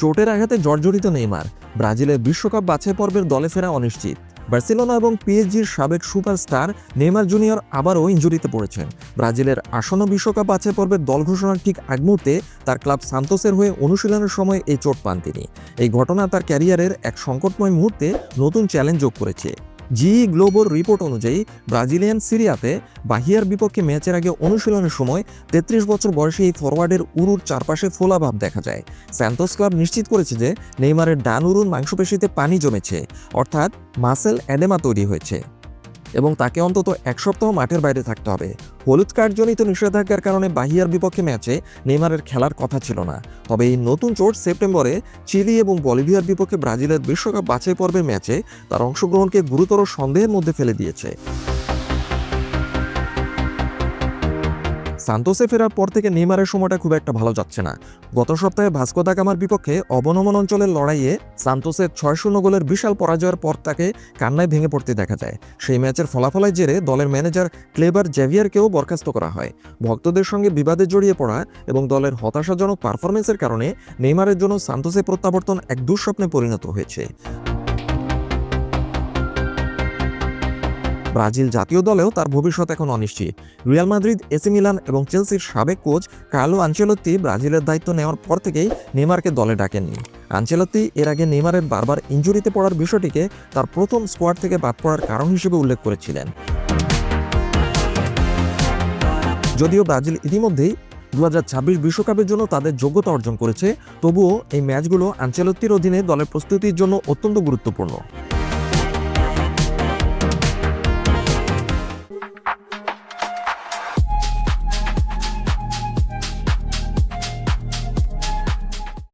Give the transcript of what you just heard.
চোটের আঘাতে জর্জরিত নেইমার। ব্রাজিলের বিশ্বকাপ বাছাই পর্বের দলে ফেরা অনিশ্চিত। বার্সেলোনা এবং পিএসজির সাবেক সুপারস্টার নেইমার জুনিয়র আবারও ইঞ্জুরিতে পড়েছেন। ব্রাজিলের আসন্ন বিশ্বকাপ বাছাই পর্বের দল ঘোষণার ঠিক আগ মুহূর্তে তার ক্লাব সান্তোসের হয়ে অনুশীলনের সময় এই চোট পান তিনি। এই ঘটনা তার ক্যারিয়ারের এক সংকটময় মুহূর্তে নতুন চ্যালেঞ্জ যোগ করেছে। জি গ্লোবর রিপোর্ট অনুযায়ী ব্রাজিলিয়ান সিরিয়াতে বাহিয়ার বিপক্ষে ম্যাচের আগে অনুশীলনের সময় তেত্রিশ বছর বয়সী এই ফরওয়ার্ডের উরুর চারপাশে ফোলাভাব দেখা যায়। স্যান্তোস ক্লাব নিশ্চিত করেছে যে নেইমারের ডান উরুর মাংসপেশিতে পানি জমেছে, অর্থাৎ মাসেল অ্যাডেমা তৈরি হয়েছে। এবং তাকে অন্তত এক সপ্তাহ মাঠের বাইরে থাকতে হবে। হলুদ কার্ডজনিত নিষেধাজ্ঞার কারণে বাহিয়ার বিপক্ষে ম্যাচে নেইমারের খেলার কথা ছিল না। তবে এই নতুন চোট সেপ্টেম্বরে চিলি এবং বলিভিয়ার বিপক্ষে ব্রাজিলের বিশ্বকাপ বাছাই পর্বের ম্যাচে তার অংশগ্রহণকে গুরুতর সন্দেহের মধ্যে ফেলে দিয়েছে। সান্তোসে ফেরার পর থেকে নেইমারের সময়টা খুব একটা ভালো যাচ্ছে না। গত সপ্তাহে ভাস্কো দা গামার বিপক্ষে অবনমন অঞ্চলের লড়াইয়ে সান্তোসের ছয় শূন্য গোলের বিশাল পরাজয়ের পর তাকে কান্নায় ভেঙে পড়তে দেখা যায়। সেই ম্যাচের ফলাফলের জেরে দলের ম্যানেজার ক্লেবার জেভিয়ারকেও বরখাস্ত করা হয়। ভক্তদের সঙ্গে বিবাদে জড়িয়ে পড়া এবং দলের হতাশাজনক পারফরমেন্সের কারণে নেইমারের জন্য সান্তোসে প্রত্যাবর্তন এক দুঃস্বপ্নে পরিণত হয়েছে। ব্রাজিল জাতীয় দলেও তার ভবিষ্যৎ এখন অনিশ্চিত। রিয়াল মাদ্রিদ, এসি মিলান এবং চেলসির সাবেক কোচ কার্লো আঞ্চেলত্তি ব্রাজিলের দায়িত্ব নেওয়ার পর থেকেই নেইমারকে দলে ডাকেননি। আঞ্চেলত্তি এর আগে নেইমারের বারবার ইঞ্জুরিতে পড়ার বিষয়টিকে তার প্রথম স্কোয়াড থেকে বাদ পড়ার কারণ হিসেবে উল্লেখ করেছিলেন। যদিও ব্রাজিল ইতিমধ্যেই দু বিশ্বকাপের জন্য তাদের যোগ্যতা অর্জন করেছে, তবুও এই ম্যাচগুলো আঞ্চেলত্তির অধীনে দলের প্রস্তুতির জন্য অত্যন্ত গুরুত্বপূর্ণ।